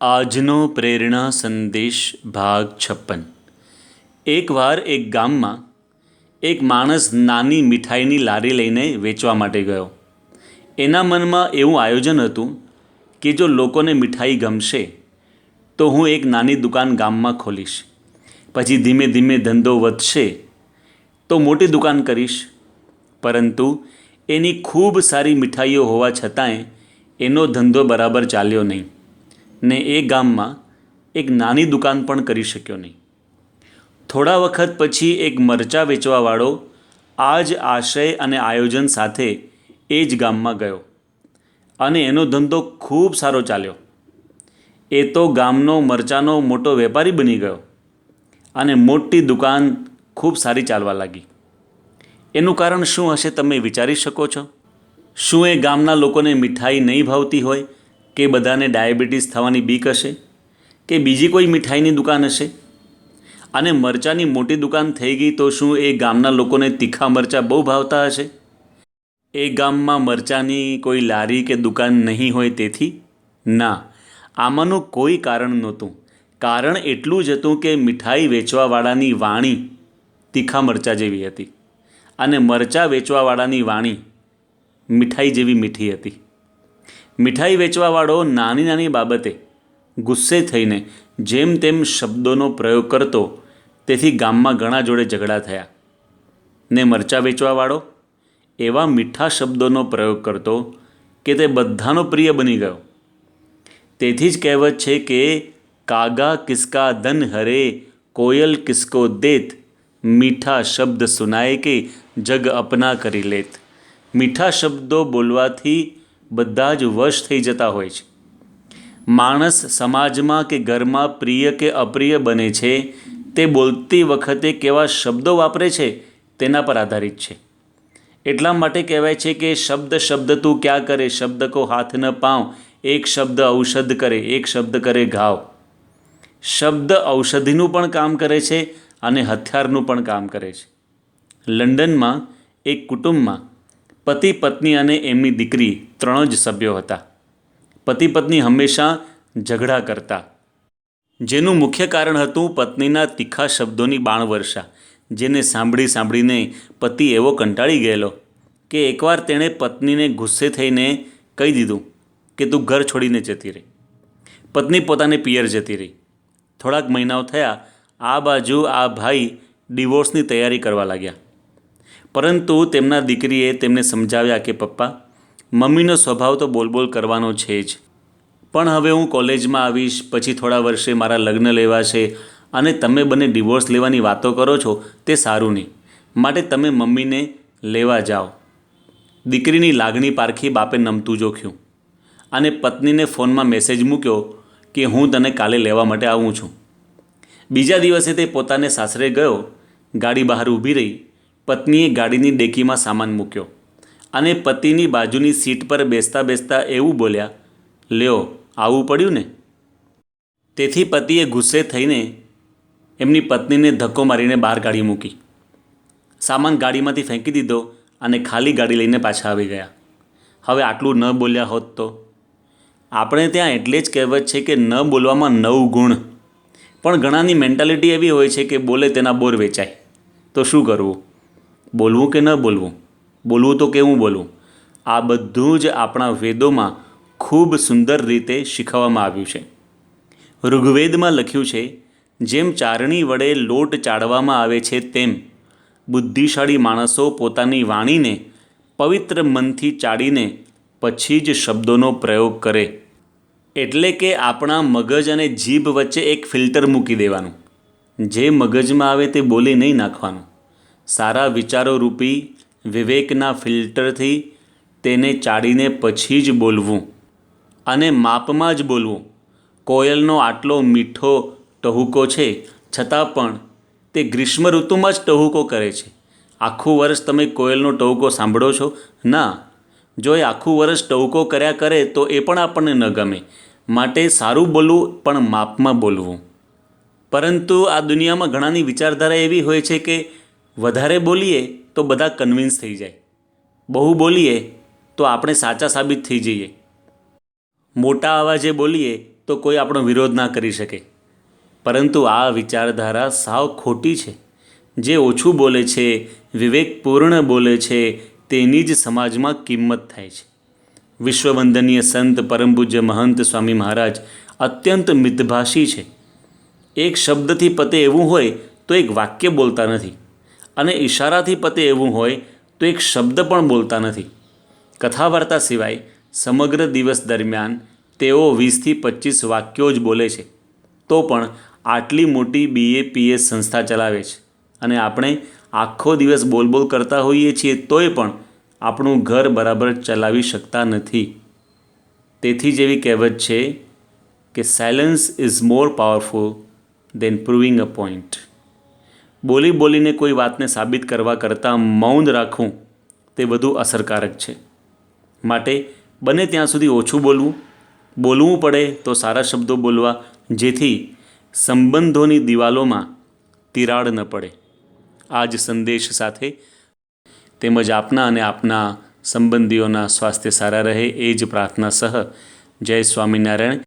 આજનો પ્રેરણા સંદેશ ભાગ છપ્પન. એકવાર એક ગામમાં એક માણસ નાની મીઠાઈની લારી લઈને વેચવા માટે ગયો. એના મનમાં એવું આયોજન હતું કે જો લોકોને મીઠાઈ ગમશે, તો હું એક નાની દુકાન ગામમાં ખોલીશ. પછી ધીમે ધીમે ધંધો વધશે તો મોટી દુકાન કરીશ. પરંતુ એની ખૂબ સારી મીઠાઈઓ હોવા છતાંય એનો ધંધો બરાબર ચાલ્યો નહીં. ને એ ગામમાં એક નાની દુકાન પણ કરી શક્યો નહીં. થોડા વખત પછી એક મરચાં વેચવાવાળો આ જ આશય અને આયોજન સાથે એ જ ગામમાં ગયો અને એનો ધંધો ખૂબ સારો ચાલ્યો. એ તો ગામનો મરચાંનો મોટો વેપારી બની ગયો અને મોટી દુકાન ખૂબ સારી ચાલવા લાગી. એનું કારણ શું હશે તમે વિચારી શકો છો? શું એ ગામના લોકોને મીઠાઈ નહીં ભાવતી હોય? કે બધાને ડાયાબિટીસ થવાની બીક હશે? કે બીજી કોઈ મીઠાઈની દુકાન હશે? અને મરચાંની મોટી દુકાન થઈ ગઈ તો શું એ ગામના લોકોને તીખા મરચાં બહુ ભાવતા હશે? એ ગામમાં મરચાંની કોઈ લારી કે દુકાન નહીં હોય તેથી? ના, આમાંનું કોઈ કારણ નહોતું. કારણ એટલું જ હતું કે મીઠાઈ વેચવાવાળાની વાણી તીખા મરચાં જેવી હતી અને મરચાં વેચવાવાળાની વાણી મીઠાઈ જેવી મીઠી હતી. મીઠાઈ વેચવાવાળો નાની નાની બાબતે ગુસ્સે થઈને જેમ તેમ શબ્દોનો પ્રયોગ કરતો, તેથી ગામમાં ઘણા જોડે ઝઘડા થયા. ને મરચાં વેચવાવાળો એવા મીઠા શબ્દોનો પ્રયોગ કરતો કે તે બધાનો પ્રિય બની ગયો. તેથી જ કહેવત છે કે, કાગા કિસકા ધન હરે, કોયલ કિસકો દેત. મીઠા શબ્દ સુનાય કે જગ અપના કરી લેત. મીઠા શબ્દો બોલવાથી બધા જ વશ થઈ જતા હોય છે. માણસ સમાજમાં કે ઘરમાં પ્રિય કે અપ્રિય બને છે, તે બોલતી વખતે કેવા શબ્દો વાપરે છે, તેના પર આધારિત છે. એટલા માટે કહેવાય છે કે શબ્દ શબ્દ તું ક્યાં કરે, શબ્દ કો હાથ ન પાવ એક શબ્દ ઔષધ કરે, એક શબ્દ કરે ઘાવ. શબ્દ ઔષધિનું પણ કામ કરે છે અને હથિયારનું પણ કામ કરે છે. લંડનમાં એક કુટુંબમાં પતિ પત્ની અને એમની દીકરી ત્રણ જ સભ્યો હતા. પતિ પત્ની હંમેશા ઝઘડા કરતા. જેનું મુખ્ય કારણ હતું પત્નીના તીખા શબ્દોની બાણવર્ષા, જેને સાંભળી સાંભળીને પતિ એવો કંટાળી ગયેલો કે એકવાર તેણે પત્નીને ગુસ્સે થઈને કહી દીધું કે તું ઘર છોડીને જતી રહી. પત્ની પોતાને પિયર જતી રહી. થોડાક મહિનાઓ થયા, આ બાજુ આ ભાઈ ડિવોર્સની તૈયારી કરવા લાગ્યા. પરંતુ તેમના દીકરીએ તેમને સમજાવ્યા કે પપ્પા મમ્મીનો સ્વભાવ તો બોલબોલ કરવાનો છે જ. પણ હવે હું કોલેજમાં આવીશ, પછી થોડા વર્ષે મારા લગ્ન લેવા છે અને તમે બંને ડિવોર્સ લેવાની વાતો કરો છો તે સારું નહીં. માટે તમે મમ્મીને લેવા જાઓ. દીકરીની લાગણી પારખી બાપે નમતું જોખ્યું. અને પત્નીને ફોનમાં મેસેજ મૂક્યો કે હું તને કાલે લેવા માટે આવું છું. બીજા દિવસે તે પોતાને સાસરે ગયો, ગાડી બહાર ઊભી રહી, પત્નીએ ગાડીની ડેકીમાં સામાન મૂક્યો. અને પતિની બાજુની સીટ પર બેસતા બેસતા એવું બોલ્યા, લ્યો આવું પડ્યું ને? તેથી પતિએ ગુસ્સે થઈને એમની પત્નીને ધક્કો મારીને બહાર કાઢી મૂકી. સામાન ગાડીમાંથી ફેંકી દીધો અને ખાલી ગાડી લઈને પાછા આવી ગયા. હવે આટલું ન બોલ્યા હોત તો? આપણે ત્યાં એટલે જ કહેવત છે કે ન બોલવામાં નવ ગુણ. પણ ઘણાની મેન્ટાલિટી એવી હોય છે કે બોલે તેના બોર વેચાય. તો શું કરવું? બોલવું કે ન બોલવું? બોલવું તો કેવું બોલવું આ બધું જ આપણા વેદોમાં ખૂબ સુંદર રીતે શીખવવામાં આવ્યું છે. ઋગ્વેદમાં લખ્યું છે, જેમ ચારણી વડે લોટ ચાળવામાં આવે છે તેમ બુદ્ધિશાળી માણસો પોતાની વાણીને પવિત્ર મનથી ચાડીને પછી જ શબ્દોનો પ્રયોગ કરે. એટલે કે આપણા મગજ અને જીભ વચ્ચે એક ફિલ્ટર મૂકી દેવાનું. જે મગજમાં આવે તે બોલી નહીં નાખવાનું. સારા વિચારો રૂપી વિવેકના ફિલ્ટરથી તેને ચાડીને પછી જ બોલવું અને માપમાં જ બોલવું. કોયલનો આટલો મીઠો ટહુકો છે, છતાં પણ તે ગ્રીષ્મ ઋતુમાં જ ટહુકો કરે છે. આખું વર્ષ તમે કોયલનો ટહુકો સાંભળો છો? ના. જો એ આખું વર્ષ ટહુકો કર્યા કરે તો એ પણ આપણને ન ગમે. માટે સારું બોલવું, પણ માપમાં બોલવું. પરંતુ આ દુનિયામાં ઘણાની વિચારધારા એવી હોય છે કે, વધારે બોલીએ તો બધા કન્વિન્સ થઈ જાય. બહુ બોલીએ તો આપણે સાચા સાબિત થઈ જઈએ. મોટા અવાજે બોલીએ તો કોઈ આપણો વિરોધ ના કરી શકે. પરંતુ આ વિચારધારા સાવ ખોટી છે. જે ઓછું બોલે છે, વિવેકપૂર્ણ બોલે છે, તેની જ સમાજમાં કિંમત થાય છે. વિશ્વવંદનીય સંત પરમ પૂજ્ય મહંત સ્વામી મહારાજ અત્યંત મિતભાષી છે. એક શબ્દથી પતે એવું હોય તો એક વાક્ય બોલતા નથી. અને ઈશારાથી પતે એવું હોય તો એક શબ્દ પણ બોલતા નથી. કથા વાર્તા સિવાય સમગ્ર દિવસ દરમિયાન તેઓ વીસથી પચીસ વાક્યો જ બોલે છે. તો પણ આટલી મોટી બીએપીએસ સંસ્થા ચલાવે છે અને આપણે આખો દિવસ બોલબોલ કરતા હોઈએ છીએ તોય પણ આપણું ઘર બરાબર ચલાવી શકતા નથી. તેથી જેવી કહેવત છે કે silence is more powerful than proving a point બોલી બોલીને કોઈ વાતને સાબિત કરવા કરતાં મૌન રાખવું તે વધુ અસરકારક છે. માટે બને ત્યાં સુધી ઓછું બોલવું. બોલવું પડે તો સારા શબ્દો બોલવા, જેથી સંબંધોની દિવાલોમાં તિરાડ ન પડે. આ જ સંદેશ સાથે તેમજ આપના અને આપના સંબંધીઓના સ્વાસ્થ્ય સારા રહે, એ જ પ્રાર્થના સહ. જય સ્વામિનારાયણ.